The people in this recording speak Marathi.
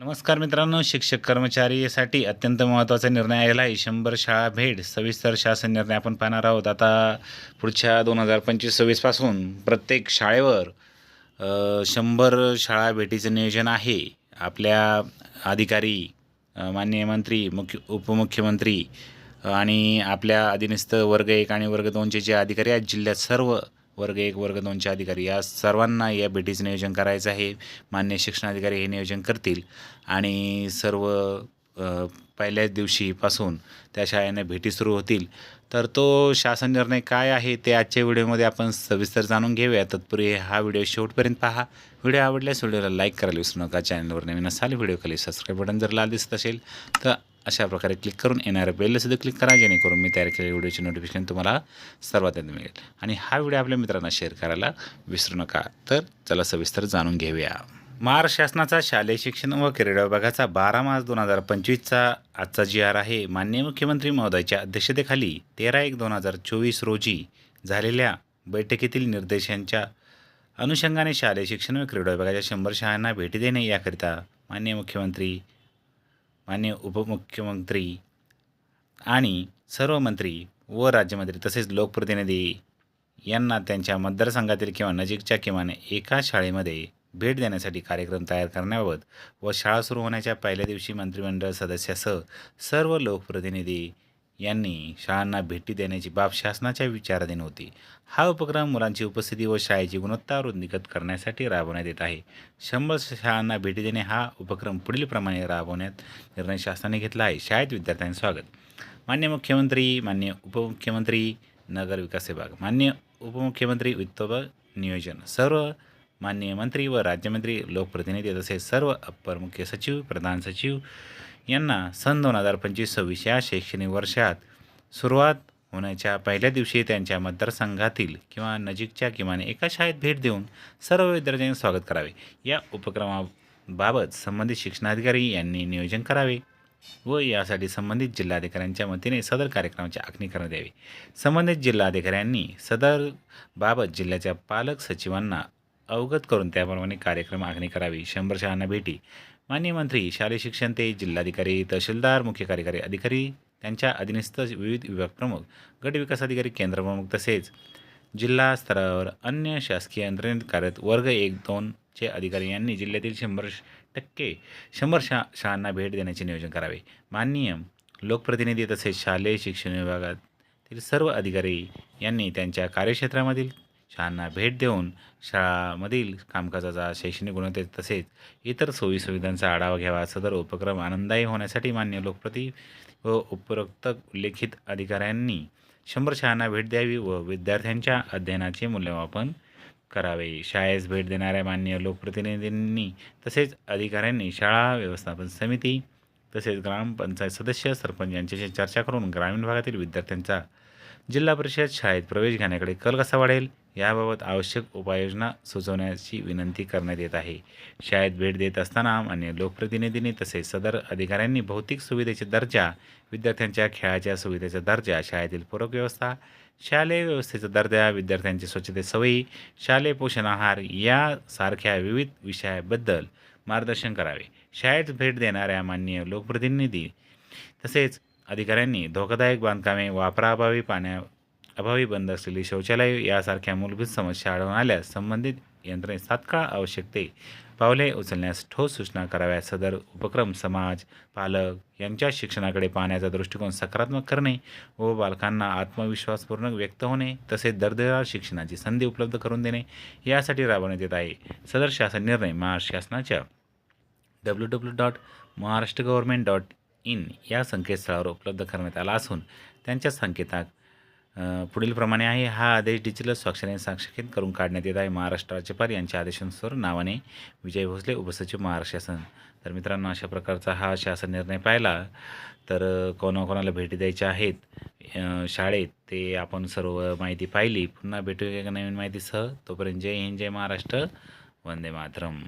नमस्कार मित्रांनो शिक्षक कर्मचारीसाठी अत्यंत महत्त्वाचा निर्णय आलेला आहे शंभर शाळा भेट सविस्तर शासन निर्णय आपण पाहणार आहोत. आता पुढच्या दोन हजार पंचवीस सव्वीसपासून प्रत्येक शाळेवर शंभर शाळा भेटीचं नियोजन आहे. आपल्या अधिकारी मान्य मंत्री मुख्य उपमुख्यमंत्री आणि आपल्या अधीनस्थ वर्ग एक आणि वर्ग दोनचे जे अधिकारी आहेत जिल्ह्यात सर्व वर्ग एक वर्ग दोनचे अधिकारी. या सर्वांना या भेटीचं नियोजन करायचं आहे. मान्य शिक्षणाधिकारी हे नियोजन करतील. आणि सर्व पहिल्याच दिवशीपासून त्या शाळेने भेटी सुरू होतील. तर तो शासन निर्णय काय आहे ते आजच्या व्हिडिओमध्ये आपण सविस्तर जाणून घेऊया. तत्पूर्वी हा व्हिडिओ शेवटपर्यंत पहा. व्हिडिओ आवडल्यास व्हिडिओला लाईक करायला विसरू नका. चॅनलवर नवीन असाल व्हिडिओ खाली सबस्क्राईब बटन जर लाल दिसत असेल तर अशा प्रकारे क्लिक करून येणाऱ्या बेलसुद्धा क्लिक करा जेणेकरून मी तयार केलेल्या व्हिडिओची नोटिफिकेशन तुम्हाला सर्वात आधी मिळेल. आणि हा व्हिडिओ आपल्या मित्रांना शेअर करायला विसरू नका. तर चला सविस्तर जाणून घेऊया. महाराष्ट्र शासनाचा शालेय शिक्षण व क्रीडा विभागाचा बारा मार्च दोन हजार पंचवीसचा आजचा जी आर आहे. माननीय मुख्यमंत्री महोदयाच्या अध्यक्षतेखाली तेरा एक दोन हजार चोवीस रोजी झालेल्या बैठकीतील निर्देशांच्या अनुषंगाने शालेय शिक्षण व क्रीडा विभागाच्या शंभर शाळांना भेटी देणे याकरिता माननीय मुख्यमंत्री माननीय उपमुख्यमंत्री आणि सर्व मंत्री व राज्यमंत्री तसेच लोकप्रतिनिधी यांना त्यांच्या मतदारसंघातील किंवा नजीकच्या किमान एका शाळेमध्ये भेट देण्यासाठी कार्यक्रम तयार करण्याबाबत व शाळा सुरू होण्याच्या पहिल्या दिवशी मंत्रिमंडळ सदस्यासह सर्व लोकप्रतिनिधी यांनी शाळांना भेटी देण्याची बाब शासनाच्या विचाराधीन होती. हा उपक्रम मुलांची उपस्थिती व शाळेची गुणवत्ता वृद्धिगत करण्यासाठी राबवण्यात येत आहे. शंभर शाळांना भेटी देणे हा उपक्रम पुढीलप्रमाणे राबवण्यात निर्णय शासनाने घेतला आहे. शाळेत विद्यार्थ्यांचे स्वागत. मान्य मुख्यमंत्री मान्य उपमुख्यमंत्री नगर विकास विभाग मान्य उपमुख्यमंत्री वित्त व नियोजन सर्व माननीय मंत्री व राज्यमंत्री लोकप्रतिनिधी तसेच सर्व अप्पर मुख्य सचिव प्रधान सचिव यांना सन दोन हजार पंचवीस सव्वीस या शैक्षणिक वर्षात सुरुवात होण्याच्या पहिल्या दिवशी त्यांच्या मतदारसंघातील किंवा नजीकच्या किमान एका शाळेत भेट देऊन सर्व विद्यार्थ्यांचे स्वागत करावे. या उपक्रमाबाबत संबंधित शिक्षणाधिकारी यांनी नियोजन करावे व यासाठी संबंधित जिल्हाधिकाऱ्यांच्या वतीने सदर कार्यक्रमाची आखणी करण्यात यावी. संबंधित जिल्हाधिकाऱ्यांनी सदर बाबत जिल्ह्याच्या पालक सचिवांना अवगत करून त्याप्रमाणे कार्यक्रम आखणी करावी. शंभर शाळांना भेटी. मान्य मंत्री शालेय शिक्षण ते जिल्हाधिकारी तहसीलदार मुख्य कार्यकारी अधिकारी त्यांच्या अधीनस्थ विविध विभाग प्रमुख गट विकास अधिकारी केंद्र प्रमुख तसेच जिल्हा स्तरावर अन्य शासकीय यंत्रणेत कार्यरत वर्ग एक दोनचे अधिकारी यांनी जिल्ह्यातील शंभर टक्के शंभर शा शाळांना भेट देण्याचे नियोजन करावे. माननीय लोकप्रतिनिधी तसेच शालेय शिक्षण विभागातील सर्व अधिकारी यांनी त्यांच्या कार्यक्षेत्रामधील शाळांना भेट देऊन शाळामधील कामकाजाचा शैक्षणिक गुणवत्ते तसेच इतर सोयीसुविधांचा आढावा घ्यावा सदर उपक्रम आनंददायी होण्यासाठी मान्य लोकप्रती व उपरोक्त उल्लेखित अधिकाऱ्यांनी शंभर शाळांना भेट द्यावी व विद्यार्थ्यांच्या अध्ययनाचे मूल्यमापन करावे. शाळेस भेट देणाऱ्या मान्य लोकप्रतिनिधींनी तसेच अधिकाऱ्यांनी शाळा व्यवस्थापन समिती तसेच ग्रामपंचायत सदस्य सरपंच यांच्याशी चर्चा करून ग्रामीण भागातील विद्यार्थ्यांचा जिल्हा परिषद शाळेत प्रवेश घेण्याकडे कल कसा वाढेल? याबाबत आवश्यक उपाययोजना सुचवण्याची विनंती करण्यात येत आहे. शाळेत भेट देत असताना अन्य लोकप्रतिनिधींनी तसेच सदर अधिकाऱ्यांनी भौतिक सुविधेचे दर्जा विद्यार्थ्यांच्या खेळाच्या सुविधेचा दर्जा शाळेतील पूरक व्यवस्था शालेय व्यवस्थेचा दर्जा विद्यार्थ्यांची स्वच्छते सवयी शालेय पोषण आहार यासारख्या विविध विषयाबद्दल मार्गदर्शन करावे. शाळेत भेट देणाऱ्या माननीय लोकप्रतिनिधी तसेच अधिकाऱ्यांनी धोकादायक बांधकामे वापराअभावी पाण्या अभावी बंद असलेली शौचालय यासारख्या मूलभूत समस्या आढळून आल्यास संबंधित यंत्रणे तात्काळ आवश्यक ते पावले उचलण्यास ठोस सूचना कराव्या सदर उपक्रम समाज पालक यांच्या शिक्षणाकडे पाहण्याचा दृष्टिकोन सकारात्मक करणे व बालकांना आत्मविश्वासपूर्ण व्यक्त होणे तसेच दर्जेदार शिक्षणाची संधी उपलब्ध करून देणे यासाठी राबवण्यात येत आहे. सदर शासन निर्णय महाराष्ट्र शासनाच्या W W dot Maharashtra government dot in या संकेतस्थळावर उपलब्ध करण्यात आला असून त्यांच्या संकेतात पुढीलप्रमाणे आहे हा आदेश डिजिटल स्वाक्षरीने साक्षरित करून काढण्यात येत आहे. महाराष्ट्र राज्यपाल यांच्या आदेशानुसार नावाने विजय भोसले उपसचिव महाराष्ट्र शासन. तर मित्रांनो अशा प्रकारचा हा शासन निर्णय पाहिला तर कोणाकोणाला भेटी द्यायच्या आहेत शाळेत ते आपण सर्व माहिती पाहिली. पुन्हा भेटूया एका नवीन माहितीसह. तोपर्यंत जय हिंद जय महाराष्ट्र. वंदे मातरम.